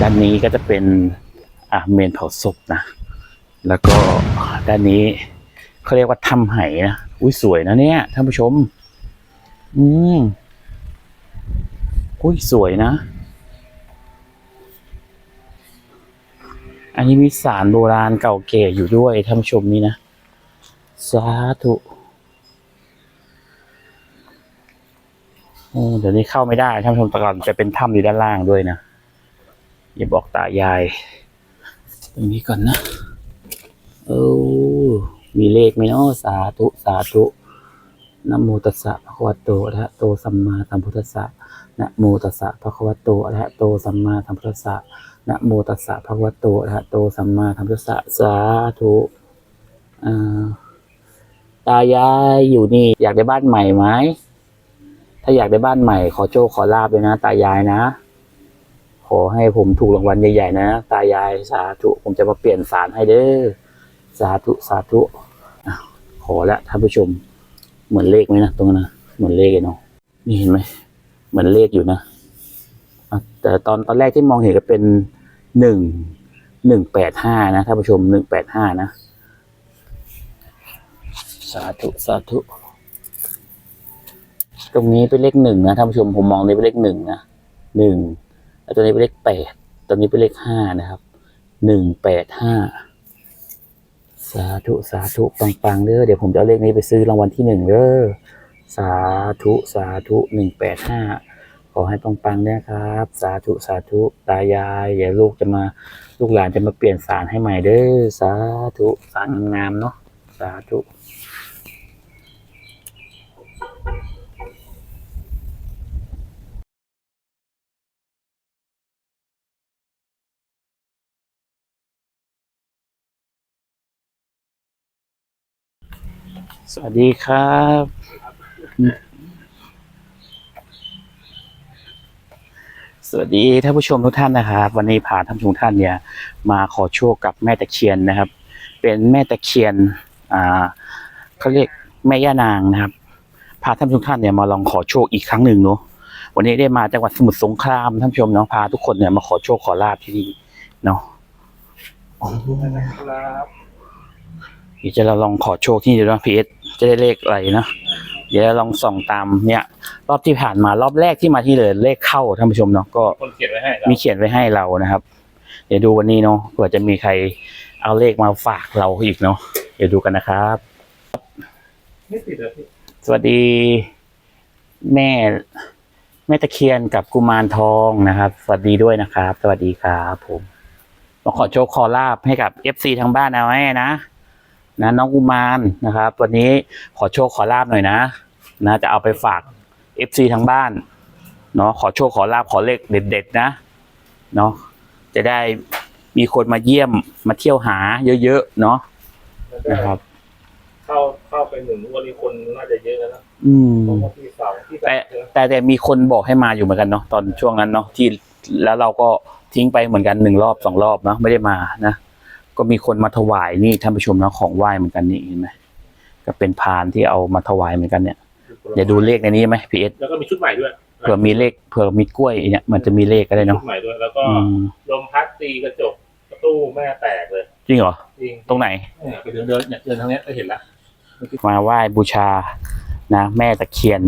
ด้านนี้ก็จะเป็นอ่าเมนเผาศพนะ แล้วก็ด้านนี้เขาเรียกว่าถ้ำไหนะ อุ้ยสวยนะเนี่ยท่านผู้ชม อืมอุ้ยสวยนะ อันนี้มีสารโบราณเก่าแก่อยู่ด้วยท่านผู้ชมนี่นะ สาธุโอ้ เดี๋ยวนี้เข้าไม่ได้ท่านผู้ชมต่ก่อนจะเป็นถ้ำอยู่ด้านล่างด้วยนะอย่าบอกตายาย ตรงนี้ก่อนนะเออมีเลขไหมเนาะสาธุสาธุนะโมตัสสะภะคะวะโตอะระหะโตสัมมาสัมพุทธัสสะนะโมตัสสะภะคะวะโตอะระหะโตสัมมาสัมพุทธัสสะนะโมตัสสะภะคะวะโตอะระหะโตสัมมาสัมพุทธัสสะสาธุอ่าตายายอยู่นี่อยากได้บ้านใหม่ไหม ถ้าอยากได้บ้านใหม่ขอโชคขอลาบเลยนะ ตายายนะ ขอให้ผมถูกรางวัลใหญ่ๆนะ ตายายสาธุผมจะมาเปลี่ยนสารให้เด้อสาธุสาธุขอละท่านผู้ชม เหมือนเลขไหมนะตรงนั้นนะเหมือนเลขเลยเนาะนี่เห็นไหมเหมือนเลขอยู่นะอะแต่ตอนตอนแรกที่มองเห็นก็เป็นหนึ่งหนึ่งแปดห้านะท่านผู้ชมหนึ่งแปดห้านะ สาธุ สาธุ ตรงนี้เป็นเลขหนึ่งนะท่านผู้ชมผมมองนี่เป็นเลขหนึ่งนะหนึ่งแล้วตัวนี้เป็นเลขแปดตัวนี้เป็นเลขห้านะครับหนึ่งแปดห้าสาธุสาธุปังๆเด้อเดี๋ยวผมจะเอาเลขนี้ไปซื้อรางวัลที่หนึ่งเด้อสาธุสาธุหนึ่งแปดห้าขอให้ปังๆนะครับ สาธุสาธุตายายอย่าลูกจะมาลูกหลานจะมาเปลี่ยนสารให้ใหม่เด้อสาธุสารงามๆเนาะสาธุ สวัสดีครับ สวัสดีท่านผู้ชมทุกท่านนะครับ วันนี้พาท่านผู้ชมทุกท่านเนี่ย มาขอโชคกับแม่ตะเคียนนะครับ เป็นแม่ตะเคียนอ่าเขาเรียกแม่ย่านางนะครับ พาท่านผู้ชมทุกท่านเนี่ยมาลองขอโชคอีกครั้งหนึ่งเนาะวันนี้ได้มาจังหวัดสมุทรสงครามท่านผู้ชมเนาะพาทุกคนเนี่ยมาขอโชคขอลาบที่นี่เนาะโอ้ครับเดี๋ยวจะเราลองขอโชคที่นี่ดูนะพีเอส จะได้เลขอะไรนะเดี๋ยวเราลองส่องตามเนี่ย รอบที่ผ่านมารอบแรกที่มาที่เลยเลขเข้าท่านผู้ชมเนาะก็คนเขียนไว้ให้เรามีเขียนไว้ให้เรานะครับ เดี๋ยวดูวันนี้เนาะเผื่อจะมีใครเอาเลขมาฝากเราอีกเนาะเดี๋ยวดูกันนะครับไม่ติดเลยพี่สวัสดีแม่แม่ตะเคียนกับกุมารทองนะครับ สวัสดีด้วยนะครับ สวัสดีครับผมมาขอโชคขอลาบให้กับเอฟซีทางบ้านนะแม่นะ นะน้องกุมารนะครับ วันนี้ขอโชคขอลาบหน่อยนะนะจะเอาไปฝากเอฟซีทางบ้านเนาะขอโชคขอลาบขอเลขเด็ดๆนะเนาะจะได้มีคนมาเยี่ยมมาเที่ยวหาเยอะๆเนาะนะครับ เข้าเข้าไปหนึ่งวันนี้คนน่าจะเยอะแล้วนะอืมเพราะว่าที่สองที่สาแต่มใช่ไหมแต่แต่มีคนบอกให้มาอยู่เหมือนกันเนาะตอนช่วงนั้นเนาะที่แล้วเราก็ทิ้งไปเหมือนกันหนึ่งรอบสองรอบเนาะไม่ได้มานะ ก็มีคนมาถวายนี่ท่านผู้ชมเนาะของไหว้เหมือนกันนี่เห็นไหมก็เป็นพานที่เอามาถวายเหมือนกันเนี่ยเดี๋ยวดูเลขในนี้ไหมพีเอสแล้วก็มีชุดใหม่ด้วยเผื่อมีเลขเผื่อมีกล้วยเนี่ยมันจะมีเลขก็ได้ชุเนาะดใหม่ด้วยแล้วก็อืมลมพัดตีกระจกประตูแม่แตกเลย จริงเหรอจริงตรงไหนเนี่ยไปเดินเดินเนี่ยเดินทางเนี้ยก็เห็นละมาไหว้บูชานะ แม่ตะเคียน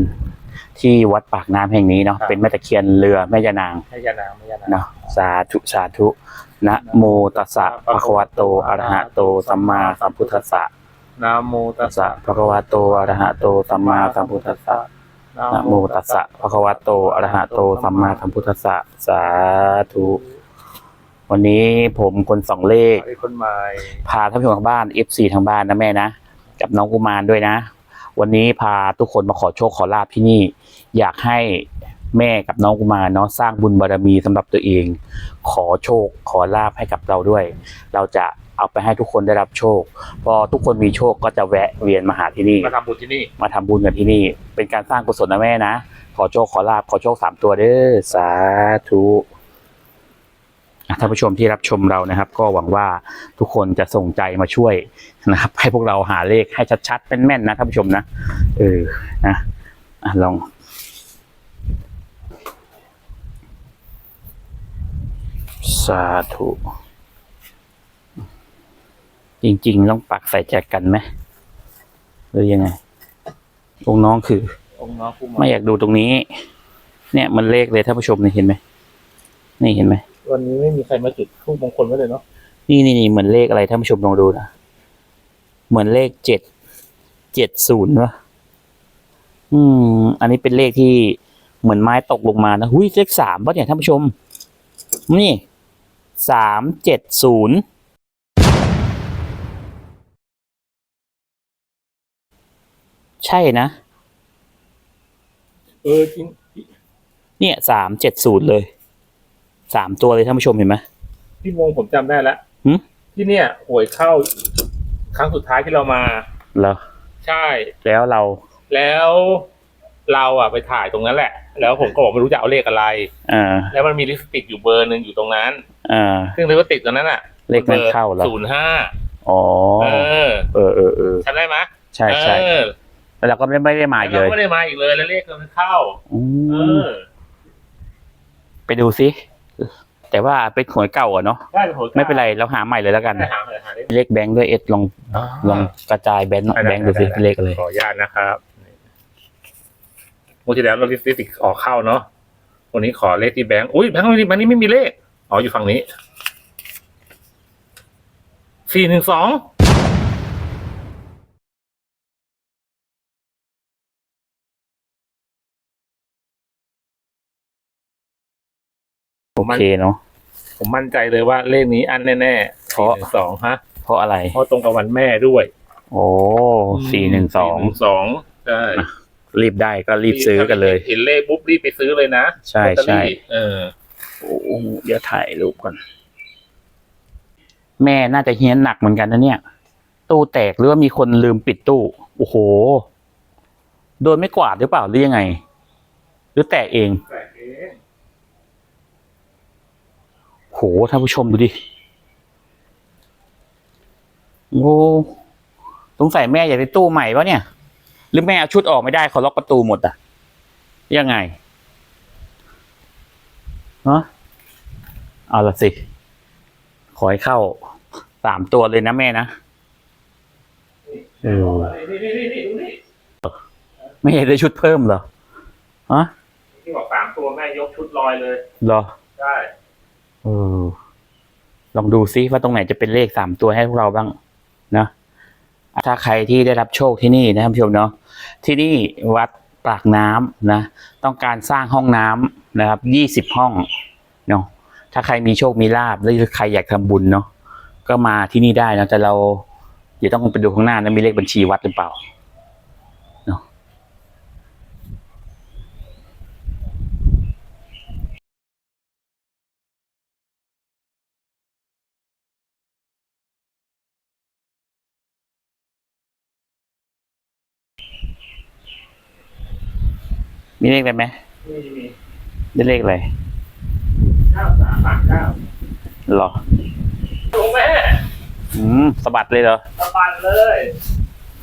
ที่วัดปากน้ำแห่งนี้เนาะเป็นแม่ตะเคียนเรือแม่ยานางให้ยานางไม่ยานางเนาะสาธุสาธุ นะโมตัสสะภะคะวะโตอะระหะโตสัมมาสัมพุทธัสสะนาโมตัตัสสสะภะคะวะโตอะระหะโตสัมมาสัมพุทธัสสะนะโมตัสสะภะคะวะโตอะระหะโตสัมมาสัมพุทธัสสะสาธุ วันนี้ผมคนสองเลขไอ้คนใหม่พาท่านผู้ชมทางบ้าน FC ทางบ้านนะแม่นะ กับน้องกุมารด้วยนะ วันนี้พาทุกคนมาขอโชคขอลาบที่นี่ อยากให้ แม่กับน้องกุมารเนาะสร้างบุญบารมีสำหรับตัวเอง ขอโชค ขอลาบให้กับเราด้วย เราจะเอาไปให้ทุกคนได้รับโชค พอทุกคนมีโชคก็จะแวะเวียนมาหาที่นี่ มาทำบุญที่นี่ มาทำบุญกันที่นี่ เป็นการสร้างกุศลนะแม่นะ ขอโชคขอลาบขอโชคสามตัวเด้อสาธุอะท่านผู้ชมที่รับชมเรานะครับ ก็หวังว่าทุกคนจะส่งใจมาช่วยนะครับ ให้พวกเราหาเลขให้ชัดๆเป็นแม่นๆนะท่านผู้ชมนะเออนะอะลอง สาธุ จริง ๆ ต้องปักใส่แจกกันไหมหรือยังไง องค์น้องคือ องค์น้องผู้ไม่อยากดูตรงนี้ เนี่ยมันเลขเลยท่านผู้ชมนี่เห็นไหมนี่เห็นไหมวันนี้ไม่มีใครมาจุดทูปมงคลไว้เลยเนาะนี่นี่นี่เหมือนเลขอะไรท่านผู้ชมลองดูนะเหมือนเลขเจ็ดเจ็ดศูนย์วะอืม อันนี้เป็นเลขที่เหมือนไม้ตกลงมานะหุ้ยเลขสามป่ะเนี่ยท่านผู้ชม นี่ สามเจ็ดศูนย์ใช่นะ เออจริงเนี่ยสามเจ็ดศูนย์เลยสามตัวเลยท่านผู้ชมเห็นไหมพี่มงผมจำได้แล้วหึที่เนี่ยหวยเข้าครั้งสุดท้ายที่เรามา เหรอใช่แล้วเราแล้ว เราอะไปถ่ายตรงนั้นแหละ แล้วผมก็บอกไม่รู้จะเอาเลขอะไร อ่า แล้วมันมีลิปสติกอยู่เบอร์หนึ่งอยู่ตรงนั้น อ่า ซึ่งลิปสติกตรงนั้นอะเลขนั้นเข้าเหรอศูนย์ห้าอ๋อ เออ เออเออเออจำได้ไหมใช่ใช่เออแล้วเราก็ไม่ไม่ได้มาอีกแล้เลวยไม่ได้มาอีกเลยแล้วเลขมันเข้าอืเอมอไปดูซิ แต่ว่าเป็นหวยเก่าอะเนาะได้ผลไม่เป็นไรเราหาใหม่เลยแล้วกันได้หาเลยหาได้เลขแบงค์ด้วยเอสลองลองกระจายแบงค์แบงค์ดูซิเลขอะไรขออนุญาตนะครับ งวดที่แล้วเราลิปสติกออกเข้าเนาะวันนี้ขอเลขที่แบงค์อุ้ยแบงค์ไม่มีแบงค์นี้ไม่มีเลขอ๋ออยู่ฝั่งนี้สี่หนึ่งสองโอเคเนาะผมมั่นใจเลยว่าเลขนี้อันแน่ๆเพราะสองฮะ เพราะอะไร เพราะตรงกับวันแม่ด้วย โอ้สี่หนึ่งสองสองใช่ รีบได้ก็รีบซื้อกันเลย เห็นเลขปุ๊บรีบไปซื้อเลยนะใช่ลอตเตอใช่รี่เออโอ้เดี๋ยวถ่ายรูปก่อน แม่น่าจะเฮี้ยนหนักเหมือนกันนะเนี่ย ตู้แตกหรือว่ามีคนลืมปิดตู้ โอ้โห โดนไม่กวาดหรือเปล่าหรือยังไง หรือแตกเองแต่เอ๊ะโหท่านผู้ชมดูดิโอ้สงสัยแม่อยากได้ตู้ใหม่ปะเนี่ย หรือแม่เอาชุดออกไม่ได้เขาล็อกประตูหมดอะ ยังไงฮะเอาละสิ ขอให้เข้าสามตัวเลยนะแม่นะเออนี่นี่นี่นี่ดูนี่ไม่อยากได้ชุดเพิ่มเหรอฮะที่บอกสามตัวแม่ยกชุดลอยเลยเหรอใช่เออลองดูซิว่าตรงไหนจะเป็นเลขสามตัวให้พวกเราบ้างนะ ถ้าใครที่ได้รับโชคที่นี่นะท่านผู้ชมเนาะที่นี่วัดปากน้ำนะต้องการสร้างห้องน้ำนะครับยี่สิบห้องเนาะถ้าใครมีโชคมีลาบหรือใครอยากทำบุญเนาะก็มาที่นี่ได้นะแต่เราเดี๋ยวต้องไปดูข้างหน้านะมีเลขบัญชีวัดหรือเปล่า มีเลขอะไรไหมนี่มีได้เลขอะไรเก้าสามสามเก้าเหรอลงแม่อืมสะบัดเลยเหรอสะบันเลย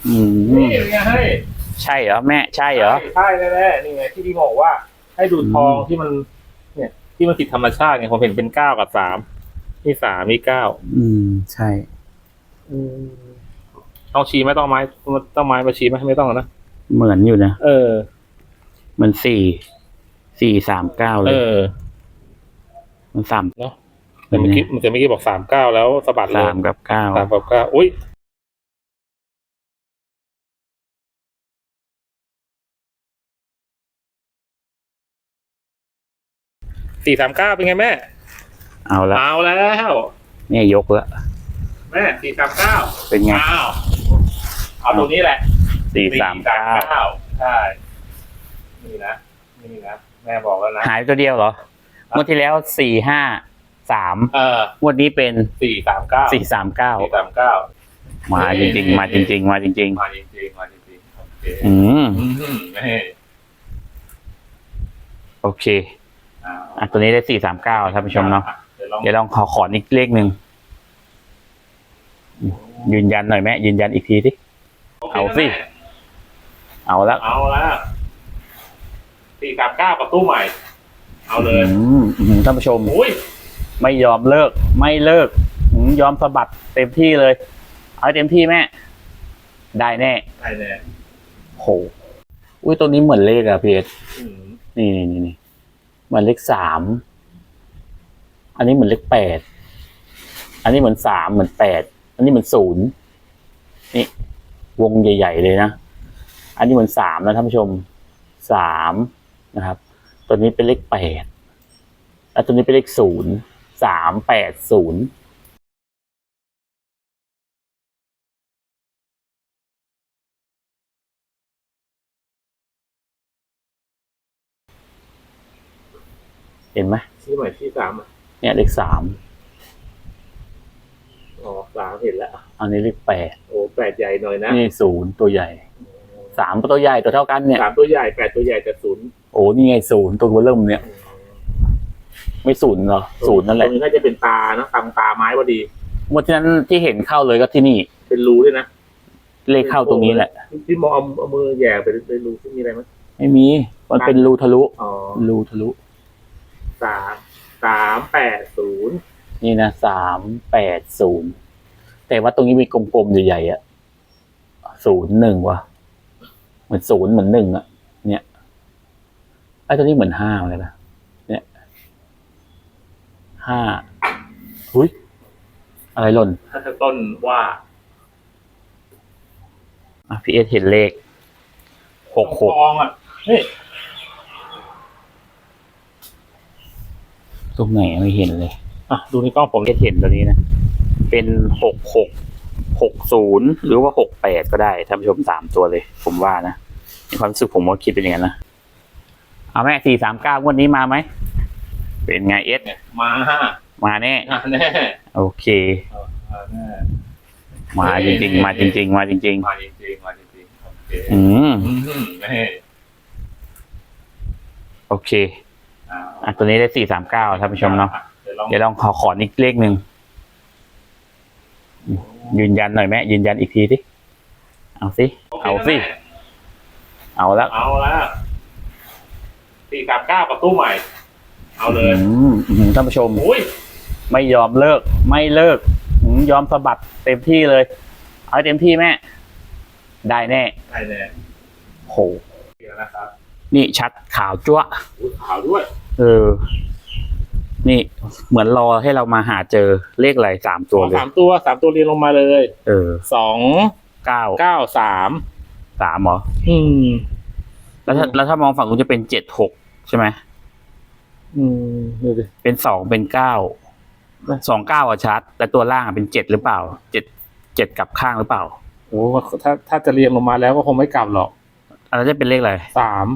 อืมนี่เป็นไงให้ใช่เหรอแม่ใช่เหรอใช่แน่ๆนี่ไงที่พี่บอกว่า ให้ดูทองอืมที่มัน เนี่ย ที่มันติดธรรมชาติไงผมเห็นเป็นเก้ากับสามนี่สามนี่เก้าอืม ใช่ต้องชี้ไหมต้องเอาไม้ต้องไม้มาชี้ไหมไม่ต้องนะเหมือนอยู่นะเออเห มือนสี่สี่สามเก้าเลเอย อมันสาม เนาะแต่เมื่อกี้แต่เมื่อกี้บอกสามเก้าแล้วสะบัดเลยสามกับเก้าสามกับเก้าอุ้ยสี่สามเก้าเป็นไงแม่ เอาละเอาแล้วแม่ยกละแม่สี่สามเก้าเป็นไงอ้าวเอาตรงนี้แหละสี่สามเก้าใช่ นี่นะนี่นะแม่บอกแล้วนะหายไปตัวเดียวเหรองวดที่แล้วสี่ห้าสามเอองวดนี้เป็นสี่สามเก้าสี่สามเก้าสี่สามเก้ามาจริงๆ มาจริง ๆ มาจริงมาจริงๆมาจริงๆโอเคๆอืมอืมนี่โอเคอะตัวนี้ได้สี่สามเก้าท่านผู้ชมเนาะเดี๋ยวลองเดี๋ยวลองขอขออีกเลขหนึ่งยืนยันหน่อยแม่ยืนยันอีกทีสิเอาสิเอาละเอาละ สี่สามเก้ากับตู้ใหม่ เอาเลยอืมอืมท่านผู้ชม อุ้ยไม่ยอมเลิก ไม่เลิกหืมยอมสะบัดเต็มที่เลย เอาให้เต็มที่แม่ ได้แน่ใช่แน่โหอุ้ยตัวนี้เหมือนเลขอะพีเอสอืมนี่นี่นี่นี่เหมือนเลขสามอันนี้เหมือนเลขแปดอันนี้เหมือนสามเหมือนแปดอันนี้เหมือนศูนย์นี่วงใหญ่ ๆ เลยนะ อันนี้เหมือนสามนะท่านผู้ชมสาม นะครับ ตัวนี้เป็นเลขแปดแล้วตัวนี้เป็นเลขศูนย์สามแปดศูนย์เห็นไหมที่ใหม่ที่สามอะเนี่ยเลขสามอ๋อสามเห็นแล้ว อันนี้เลขแปดโอ้แปดใหญ่หน่อยนะนี่ศูนย์ตัวใหญ่สามก็ตัวใหญ่ตัวเท่ากันเนี่ยสามตัวใหญ่แปดตัวใหญ่แต่ศูนย์ โอ้นี่ไงศูนย์ตัวเริ่มเนี่ย ไม่ศูนย์เหรอศูนย์นั่นแหละตรงนี้ก็จะเป็นตานะตามตาไม้พอดี เมื่อที่นั้นที่เห็นเข้าเลยก็ที่นี่ เป็นรูด้วยนะเลขเข้าตรงนี้แหละ ที่มองเอาเอามือแหย่ไปในรูที่มีอะไรไหมไม่มี มันเป็นรูทะลุ อ๋อรูทะลุ สามสามแปดศูนย์นี่นะสามแปดศูนย์แต่ว่าตรงนี้มีกลมๆใหญ่ๆอะศูนย์หนึ่งวะเหมือนศูนย์เหมือนหนึ่งอะเนี่ย ไอ้ตัวนี้เหมือนห้าเลยนะเนี่ยห้าหุยอะไรหล่นต้นว่าอะพี่เอสเห็นเลขหกหกฟองอะเฮ้ยตรงไหนไม่เห็นเลย อะ ดูในกล้องผมพี่เอสเห็นตัวนี้นะ เป็นหกหกหกศูนย์หรือว่าหกแปดก็ได้ท่านผู้ชมสามตัวเลย ผมว่านะในความรู้สึกผมว่าคิดเป็นอย่างนั้นนะ เอาแม่สี่สามเก้างวดนี้มาไหม เป็นไงเอสเนี่ยมามาแน่มาแน่โอเคมาแน่มาจริงๆ มาจริงๆ มาจริงมาจริงๆ มาจริงๆ โอเคๆอืมอืมนี่โอเคอ่าอะตัวนี้ได้สี่สามเก้าท่านผู้ชมเนาะเดี๋ยวลองเดี๋ยวลองขอขออีกเลขหนึ่ง ยืนยันหน่อยแม่ยืนยันอีกทีสิ เอาสิ เอาสิ เอาแล้วเอาแล้ว สี่สามเก้าประตูใหม่ เอาเลยอืมอืมท่านผู้ชม อุ้ยไม่ยอมเลิก ไม่เลิกอืมยอมสะบัดเต็มที่เลย เอาให้เต็มที่แม่ ได้แน่ใช่แน่โหเดี๋ยวนะครับนี่ชัดขาวจั๊วะอุ้ยขาวด้วยเออ นี่เหมือนรอให้เรามาหาเจอเลขอะไรสามตัวเลยสามตัวสามตัวเรียงลงมาเลยเออสองเก้าเก้าสามสามเหรออืม แล้วถ้าแล้วถ้ามองฝั่งนู้นจะเป็นเจ็ดหก ใช่ไหมอืมดูดิเป็นสองเป็นเก้าสองเก้าอะชัด แต่ตัวล่างอะเป็นเจ็ดหรือเปล่าเจ็ดเจ็ดกลับข้างหรือเปล่าโอ้ถ้าถ้าจะเรียงลงมาแล้วก็คงไม่กลับหรอกอันนั้นจะเป็นเลขอะไรสาม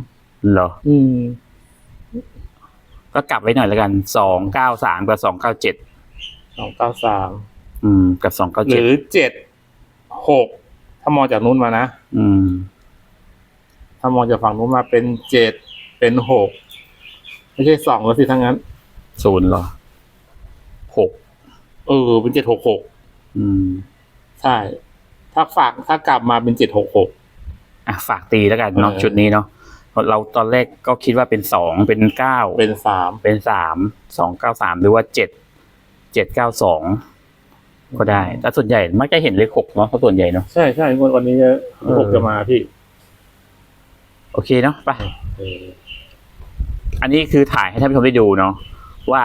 เหรอ อืม ก็กลับไว้หน่อยแล้วกันสองเก้าสามกับสองเก้าเจ็ดสองเก้าสามอืม กับสองเก้าหเจ็ดรือเจ็ดหกถ้ามองจากนู้นมานะอืม ถ้ามองจากฝั่งนู้นมาเป็นเจ็ด เป็นหกไม่ใช่สองแล้วสิทั้งนั้นศูนย์เหรอหกเออ เป็นเจ็ดหกหกอืม ใช่ ถ้าฝากถ้ากลับมาเป็นเจ็ดหกหกอะฝากตีแล้วกันเนาะเออชุดนี้เนาะเราตอนแรกก็คิดว่าเป็นสองเป็นเก้าเป็นสามเป็นสามสองเก้าสามหรือว่าเจ็ดเจ็ดเก้าสองก็ได้แต่ส่วนใหญ่มักจะเห็นเลขหกเนาะเพราะส่วนใหญ่เนาะใช่ใช่วันวันนี้จะเออหกจะมาพี่ โอเคเนาะไปเอออันนี้คือถ่ายให้ท่านผู้ชมได้ดูเนาะว่า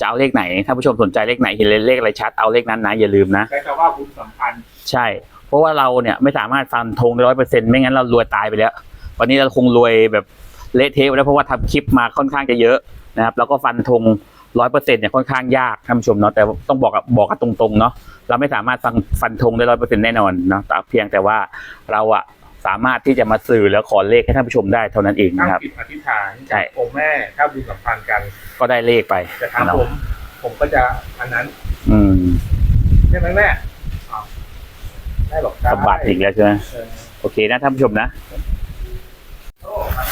จะเอาเลขไหนถ้าผู้ชมสนใจเลขไหนเห็นเลขอะไรชัดเอาเลขนั้นนะอย่าลืมนะใช้คำว่าบุญสัมพันธ์ใช่ เพราะว่าเราเนี่ยไม่สามารถฟันธงร้อยเปอร์เซ็นต์ไม่งั้นเรารวยตายไปแล้ว วันนี้เราคงรวยแบบเละเทะไปแล้วเพราะว่าทำคลิปมาค่อนข้างจะเยอะนะครับแล้วก็ฟันธงร้อยเปอร์เซ็นต์เนี่ยค่อนข้างยากท่านผู้ชมเนาะแต่ต้องบอกกับบอกกันตรงๆเนาะเราไม่สามารถฟังฟันธงได้ร้อยเปอร์เซ็นต์แน่นอนเนาะแต่เพียงแต่ว่าเราอะ สามารถที่จะมาสื่อแล้วขอเลขให้ท่านผู้ชมได้เท่านั้นเองตั้งนะครับ จิตอธิษฐานใช่องค์แม่ถ้าบุญสัมพันธ์กันก็ได้เลขไปแต่ถามเนาะผม ผมก็จะอันนั้นอืมใช่ไหมแม่อ้าวได้บอกได้สะบัดอีกแล้วใช่ไหมเออโอเคนะท่านผู้ชมนะ โอ้ครับ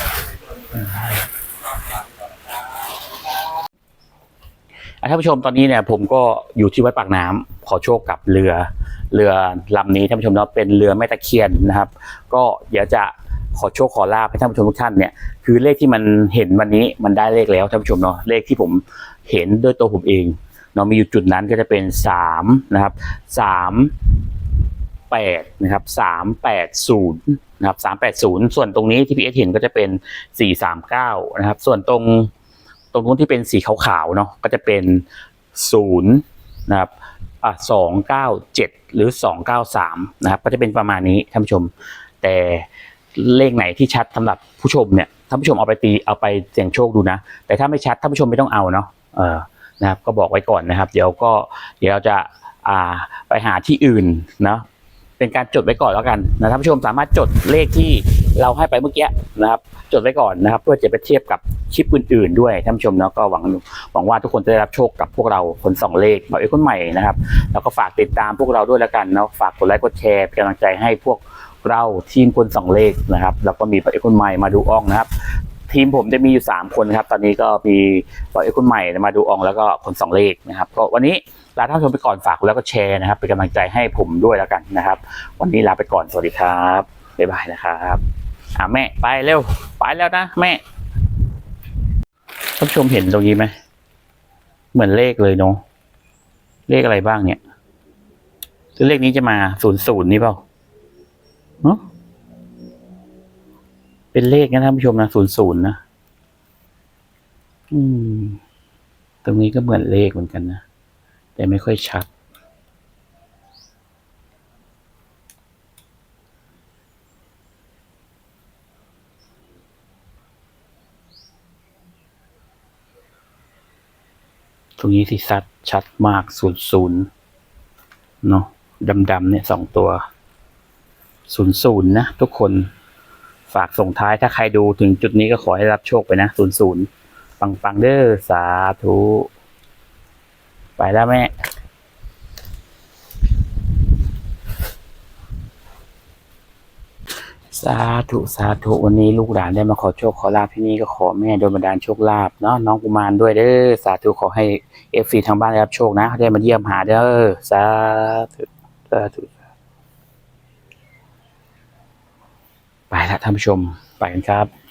อะท่านผู้ชมตอนนี้เนี่ยผมก็อยู่ที่วัดปากน้ำขอโชคกับเรือ เรือลำนี้ท่านผู้ชมเนาะเป็นเรือแม่ตะเคียนนะครับ ก็เดี๋ยวจะขอโชคขอลาภให้ท่านผู้ชมทุกท่านเนี่ยคือเลขที่มันเห็นวันนี้มันได้เลขแล้วท่านผู้ชมเนาะเลขที่ผมเห็นด้วยตัวผมเองเนาะมีอยู่จุดนั้นก็จะเป็นสามนะครับสามแปดนะครับสามแปดศูนย์นะครับสามแปดศูนย์ส่วนตรงนี้ที่พีเอสเห็นก็จะเป็นสี่สามเก้านะครับ ส่วนตรงตรงนู้นที่เป็นสีขาวๆเนาะก็จะเป็นศูนย์นะครับ อะสองเก้าเจ็ดหรือสองเก้าสามนะครับ ก็จะเป็นประมาณนี้ท่านผู้ชม แต่เลขไหนที่ชัดสำหรับผู้ชมเนี่ยท่านผู้ชมเอาไปตีเอาไปเสี่ยงโชคดูนะ แต่ถ้าไม่ชัดท่านผู้ชมไม่ต้องเอาเนาะเออนะครับก็บอกไว้ก่อนนะครับ เดี๋ยวก็เดี๋ยวเราจะอ่าไปหาที่อื่นเนาะเป็นการจดไว้ก่อนแล้วกันนะท่านผู้ชมสามารถจดเลขที่ เราให้ไปเมื่อกี้นะครับ จดไว้ก่อนนะครับ เพื่อจะไปเทียบกับคลิปอื่น ๆ ด้วยท่านผู้ชมเนาะก็หวังหวังว่าทุกคนจะได้รับโชคกับพวกเราคนสองเลขหมอเอ้คนใหม่นะครับ แล้วก็ฝากติดตามพวกเราด้วยแล้วกันเนาะฝากกดไลค์กดแชร์เป็นกำลังใจให้พวกเราทีมคนสองเลขนะครับ แล้วก็มีปอเอกคนใหม่มาดูอ่องนะครับทีมผมจะมีอยู่สามคนครับ ตอนนี้ก็มีปอเอกคนใหม่มาดูอองแล้วก็คนสองเลขนะครับ ก็วันนี้ลาท่านผู้ชมไปก่อนฝากกดไลค์กดแชร์นะครับ เป็นกำลังใจให้ผมด้วยแล้วกันนะครับ วันนี้ลาไปก่อนสวัสดีครับบ๊ายบายนะครับ อ่าแม่ไปเร็ว ไปแล้วนะแม่ท่านผู้ชมเห็นตรงนี้ไหมเหมือนเลขเลยเนาะเลขอะไรบ้างเนี่ยคือเลขนี้จะมาศูนย์ศูนย์นี่เปล่าเนอะเป็นเลขนะท่านผู้ชมนะศูนย์ศูนย์นะอืม ตรงนี้ก็เหมือนเลขเหมือนกันนะ แต่ไม่ค่อยชัด ตรงนี้ที่ชัดชัดมากศูนย์ศูนย์เนาะดำๆเนี่ยสองตัวศูนย์ศูนย์นะ ทุกคนฝากส่งท้ายถ้าใครดูถึงจุดนี้ก็ขอให้รับโชคไปนะศูนย์ศูนย์ปังปังๆเด้อสาธุ ไปแล้วแม่ สาธุสาธุวันนี้ลูกหลานได้มาขอโชคขอลาภที่นี่ก็ขอแม่โดนบันดาลโชคลาภเนาะน้องกุมารด้วยเด้อสาธุขอให้เอฟซีทางบ้านได้รับโชคนะได้มาเยี่ยมหาเด้อสาธุสาธุไปละท่านผู้ชมไปกันครับ